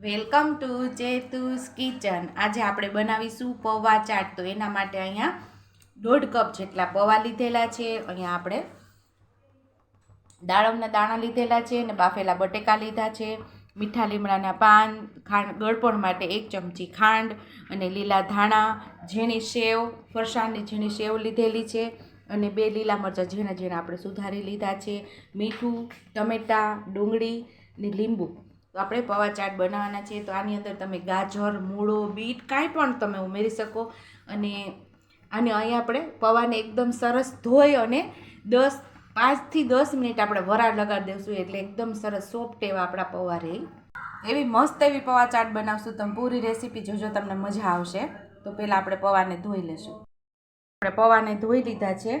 Welcome to જેતુસ kitchen. આજે આપણે બનાવીશું પૌવા ચાટ. તો એના માટે અહીંયા દોઢ કપ જેટલા પૌવા લીધેલા છે. અહીંયા આપણે દાડમના દાણા લીધેલા છે અને બાફેલા બટેકા લીધા છે. મીઠા લીમડાના પાન, ખાંડ, ગળપણ માટે એક ચમચી ખાંડ અને લીલા ધાણા, ઝીણી સેવ, ફરસાણની ઝીણી સેવ લીધેલી છે અને બે લીલા મરચાં ઝીણા ઝીણા આપણે સુધારી લીધા છે. મીઠું, ટમેટાં, ડુંગળી ને લીંબુ. તો આપણે પૌવા ચાટ બનાવવાના છે તો આની અંદર તમે ગાજર, મૂળો, બીટ કાંઈ પણ તમે ઉમેરી શકો. અને આને અહીં આપણે પૌવાને એકદમ સરસ ધોઈ અને દસ, પાંચથી દસ મિનિટ આપણે વરાળ લગાડી દઈશું એટલે એકદમ સરસ સોફ્ટ એવા આપણા પૌવા રહે. એવી મસ્ત એવી પૌવા ચાટ બનાવશું. તમે પૂરી રેસીપી જોજો, તમને મજા આવશે. તો પહેલાં આપણે પૌવાને ધોઈ લેશું. આપણે પૌવાને ધોઈ લીધા છે.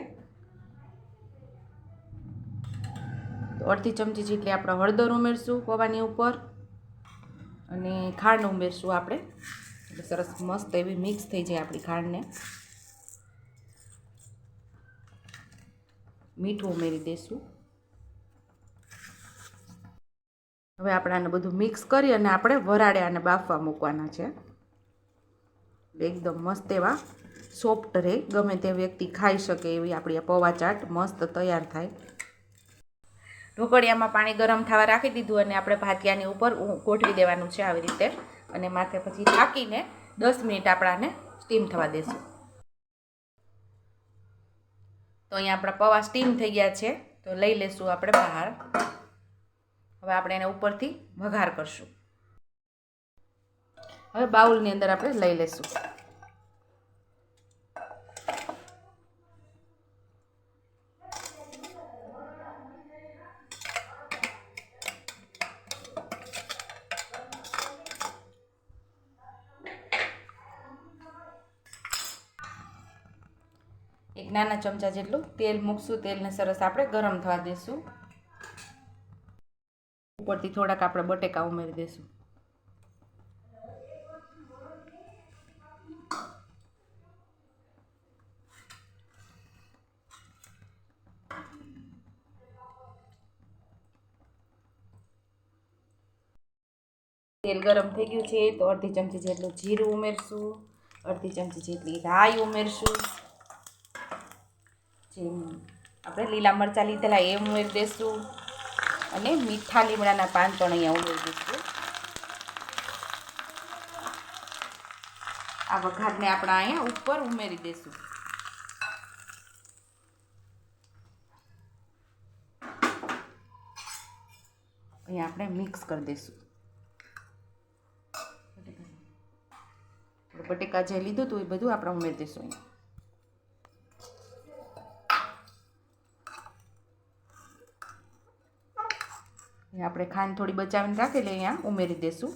અડધી ચમચી જેટલી આપણે હળદર ઉમેરશું પૌવાની ઉપર અને ખાંડ ઉમેરશું આપણે. એટલે સરસ મસ્ત એવી મિક્સ થઈ જાય આપણી ખાંડને. મીઠું ઉમેરી દઈશું હવે આપણે આને બધું મિક્સ કરી અને આપણે વરાળે આને બાફવા મૂકવાના છે. એકદમ મસ્ત એવા સોફ્ટ રહે. ગમે તે વ્યક્તિ ખાઈ શકે એવી આપણી પૌવા ચાટ મસ્ત તૈયાર થાય. ઢોકળિયામાં પાણી ગરમ થવા રાખી દીધું અને આપણે ભાતિયાની ઉપર ગોઠવી દેવાનું છે આવી રીતે. અને માથે પછી ઢાંકીને દસ મિનિટ આપણાને સ્ટીમ થવા દેશું. તો અહીંયા આપણા પૌવા સ્ટીમ થઈ ગયા છે. તો લઈ લેશું આપણે બહાર. હવે આપણે એને ઉપરથી વઘાર કરશું. હવે બાઉલની અંદર આપણે લઈ લેશું. નાના ચમચા જેટલું તેલ મૂકશું. તેલને સરસ આપણે ગરમ થવા દઈશું ઉપરથી થોડાક આપણે બટેકા ઉમેરી દઈશું તેલ ગરમ થઈ ગયું છે, તો અડધી ચમચી જેટલું જીરું ઉમેરશું. અડધી ચમચી જેટલી રાઈ ઉમેરશું. જેમ આપણે લીલા મરચાં લીધેલા એ ઉમેરી દઈશું અને મીઠા લીમડાના પાન પણ અહીંયા ઉમેરી દઈશું આ વઘારને આપણે અહીંયા ઉપર ઉમેરી દઈશું અહીંયા આપણે મિક્સ કરી દઈશું બટેકા. જે લીધું હતું એ બધું આપણે ઉમેરી દઈશું અહીંયા. આપણે ખાંડ થોડી બચાવીને રાખેલી અહીંયા ઉમેરી દઈશું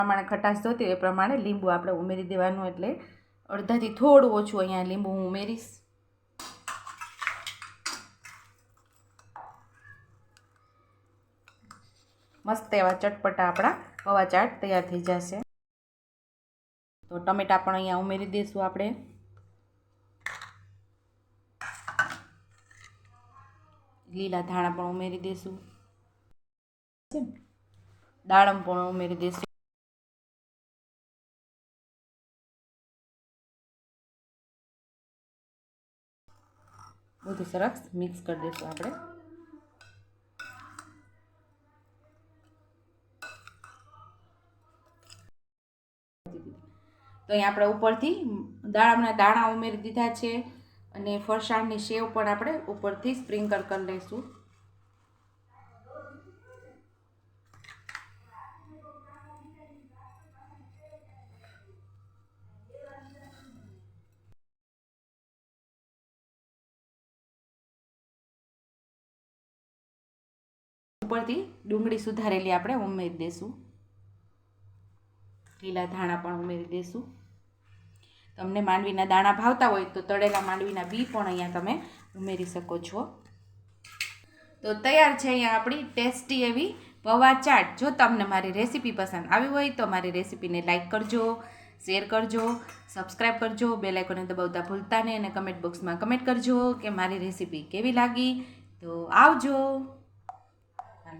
પ્રમાણે ખટાશ જોતી એ પ્રમાણે લીંબુ આપણે ઉમેરી દેવાનું એટલે અડધાથી થોડું ઓછું અહીંયા લીંબુ હું ઉમેરીશ. મસ્ત એવા ચટપટા આપણા પવા ચાટ તૈયાર થઈ જશે. તો ટમેટા પણ અહીંયા ઉમેરી દઈશું આપણે. લીલા ધાણા પણ ઉમેરી દઈશું દાડમ પણ ઉમેરી દઈશું બધું સરસ મિક્સ કરી દઈશું આપણે. તો અહીં આપણે ઉપરથી દાડમના દાણા ઉમેરી દીધા છે અને ફરસાણની સેવ પણ આપણે ઉપરથી સ્પ્રિંકલ કરી લઈશું. ઉપરથી ડુંગળી સુધારેલી આપણે ઉમેરી દઈશું લીલા ધાણા પણ ઉમેરી દઈશું તમને માંડવીના દાણા ભાવતા હોય તો તળેલા માંડવીના બી પણ અહીંયા તમે ઉમેરી શકો છો. તો તૈયાર છે અહીંયા આપણી ટેસ્ટી એવી પૌવા ચાટ. જો તમને મારી રેસીપી પસંદ આવી હોય તો મારી રેસીપીને લાઇક કરજો, શેર કરજો સબસ્ક્રાઈબ કરજો, બેલ આઇકોને દબાવતા ભૂલતા નહીં અને કમેન્ટ બોક્સમાં કમેન્ટ કરજો કે મારી રેસીપી કેવી લાગી. તો આવજો.